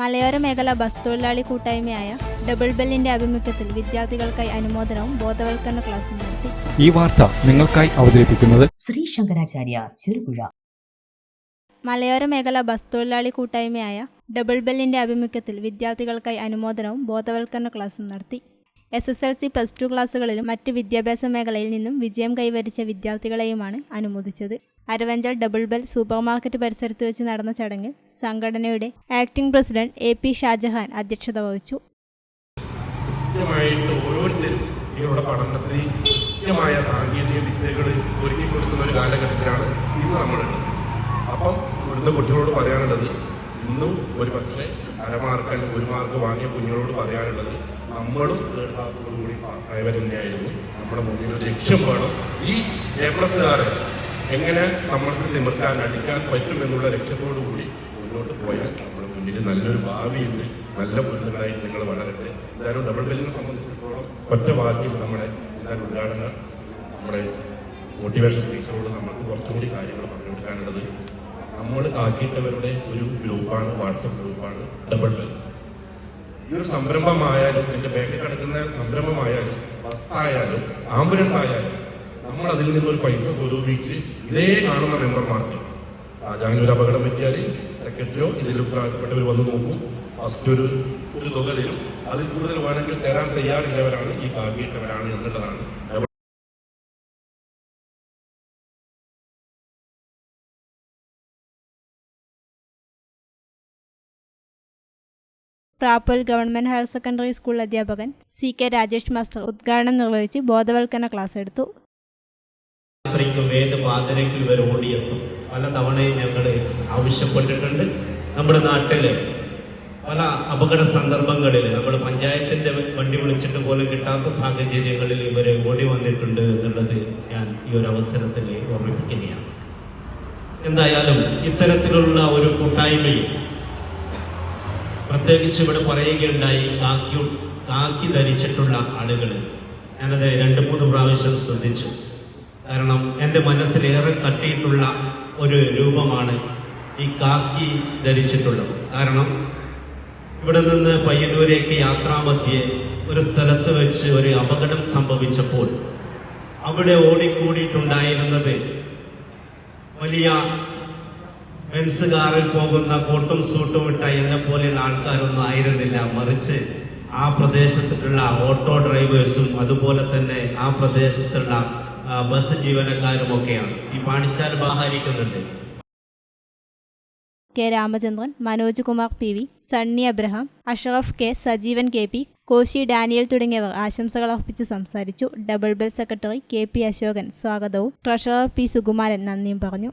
മലയോര മേഖല ബസ് തൊഴിലാളി കൂട്ടായ്മയായ ഡബിൾ ബെല്ലിന്റെ ആഭിമുഖ്യത്തിൽ വിദ്യാർത്ഥികൾക്കായി അനുമോദനവും ബോധവൽക്കരണ ക്ലാസും നടത്തി. ഈ വാർത്ത നിങ്ങൾക്കായി അവതരിപ്പിക്കുന്നത് ശ്രീ ശങ്കരാചാര്യ ചെറുപുഴ. മലയോര മേഖല ബസ് തൊഴിലാളി കൂട്ടായ്മയായ ഡബിൾ ബെല്ലിന്റെ ആഭിമുഖ്യത്തിൽ വിദ്യാർത്ഥികൾക്കായി അനുമോദനവും ബോധവൽക്കരണ ക്ലാസും നടത്തി. S S L C plus two ക്ലാസ്സുകളിലും മറ്റ് വിദ്യാഭ്യാസ മേഖലയിൽ നിന്നും വിജയം കൈവരിച്ച വിദ്യാർത്ഥികളെയുമാണ് അനുമോദിച്ചത്. അരവഞ്ചൽ ഡബിൾ ബെൽ സൂപ്പർമാർക്കറ്റ് പരിസരത്ത് വെച്ച് നടന്ന ചടങ്ങിൽ സംഘടനയുടെ acting president A P Shajahan അധ്യക്ഷത വഹിച്ചു. കൊടുക്കുന്ന ഒരു ഇന്ന് കുട്ടികളോട് പറയാനുള്ളത് ഇന്നും ഒരു പക്ഷേ അരമാർക്ക് അല്ലെങ്കിൽ ഒരു മാർക്ക് വാങ്ങിയ കുഞ്ഞുങ്ങളോട് പറയാനുള്ളത് നമ്മളും തേർഡ് ക്ലാസ്സോടുകൂടി പാസ്സായവർ നമ്മുടെ മുന്നിൽ ലക്ഷ്യം വേണം. ഈ എ പ്ലസ്സുകാരെ എങ്ങനെ നമ്മൾക്ക് നിമിർക്കാൻ അടിക്കാൻ പറ്റും എന്നുള്ള ലക്ഷ്യത്തോടു കൂടി മുന്നോട്ട് പോയാൽ നമ്മുടെ മുന്നിൽ നല്ലൊരു ഭാവി ഭാവിയുണ്ട് നല്ല പൊരുത്തങ്ങളായി നിങ്ങൾ വളരട്ടെ. എന്തായാലും ഡബിൾ ബെല്ലിനെ സംബന്ധിച്ചിടത്തോളം ഒറ്റ വാക്കിൽ നമ്മുടെ എന്തായാലും ഉദ്ഘാടന നമ്മുടെ മോട്ടിവേഷൻ സ്പീച്ചറോട് നമുക്ക് കുറച്ചും കൂടി കാര്യങ്ങൾ പറഞ്ഞു കൊടുക്കാനുള്ളത് നമ്മൾ ആക്കിയിട്ടവരുടെ ഒരു ഗ്രൂപ്പാണ് വാട്സപ്പ് ഗ്രൂപ്പാണ് ഡബിൾ ബെൽ ഈ ഒരു സംരംഭമായാലും ഇതിന്റെ ബാക്കിൽ കിടക്കുന്ന സംരംഭമായാലും ആയാലും ആംബുലൻസ് ആയാലും നമ്മൾ അതിൽ ഒരു പൈസ സ്വരൂപിച്ച് ഇതേ കാണുന്ന മെമ്പർമാർക്ക് രാജാവിന് ഒരു അപകടം പറ്റിയാൽ സെക്രട്ടറിയോ ഇതിൽ ഉത്തരവാദിത്തപ്പെട്ടവർ വന്ന് നോക്കും. ഫസ്റ്റ് ഒരു ഒരു തുക തരും. അതിൽ കൂടുതൽ വേണമെങ്കിൽ തരാൻ തയ്യാറില്ലവരാണ് ഈ കാക്കിയിട്ടവരാണ് എന്നുള്ളതാണ്. Prappoor government higher secondary school അധ്യാപകൻ സി കെ രാജേഷ് മാസ്റ്റർ ഉദ്ഘാടനം നിർവഹിച്ച് ബോധവൽക്കരണ ക്ലാസ് എടുത്തു. യാത്രയ്ക്കും ഏത് പാതിരയ്ക്കും ഇവർ ഓടിയെത്തും. പല തവണയും ഞങ്ങൾ ആവശ്യപ്പെട്ടിട്ടുണ്ട്. നമ്മുടെ നാട്ടിൽ പല അപകട സന്ദർഭങ്ങളിൽ നമ്മൾ പഞ്ചായത്തിന്റെ വണ്ടി വിളിച്ചിട്ട് പോലും കിട്ടാത്ത സാഹചര്യങ്ങളിൽ ഇവരെ ഓടി വന്നിട്ടുണ്ട് എന്നുള്ളത് ഞാൻ ഈ ഒരു അവസരത്തിൽ ഓർമ്മിപ്പിക്കുകയാണ്. എന്തായാലും ഇത്തരത്തിലുള്ള ഒരു കൂട്ടായ്മയിൽ പ്രത്യേകിച്ച് ഇവിടെ പറയുകയുണ്ടായി കാക്കി കാക്കി ധരിച്ചിട്ടുള്ള ആളുകൾ ഞാനത് രണ്ട് മൂന്ന് പ്രാവശ്യം ശ്രദ്ധിച്ചു. കാരണം എന്റെ മനസ്സിലേറെ തട്ടിയിട്ടുള്ള ഒരു രൂപമാണ് ഈ കാക്കി ധരിച്ചിട്ടുള്ളത്. കാരണം ഇവിടെ നിന്ന് പയ്യന്നൂരേക്ക് യാത്രാമധ്യേ ഒരു സ്ഥലത്ത് വെച്ച് ഒരു അപകടം സംഭവിച്ചപ്പോൾ അവിടെ ഓടിക്കൂടിയിട്ടുണ്ടായിരുന്നത് വലിയ ബെൻസ് കാറിൽ പോകുന്ന കോട്ടും സൂട്ടും ഇട്ട എന്നെ പോലെയുള്ള ആൾക്കാരൊന്നും ആയിരുന്നില്ല. മറിച്ച് ആ പ്രദേശത്തുള്ള ഓട്ടോ ഡ്രൈവേഴ്സും അതുപോലെ തന്നെ ആ പ്രദേശത്തുള്ള ബസ് ജീവനക്കാരും ഒക്കെയാണ്. ഈ പാണിച്ചാൽ ബഹാരിക്കുന്നുണ്ട് K Ramachandran Manoj Kumar P V Sunny Abraham Asharaf K Sajeevan K P Koshy Daniel തുടങ്ങിയവർ ആശംസകൾ അർപ്പിച്ച് സംസാരിച്ചു. Double bell secretary K P Ashokan സ്വാഗതവും. ട്രഷറർ പി സുകുമാരൻ നന്ദിയും പറഞ്ഞു.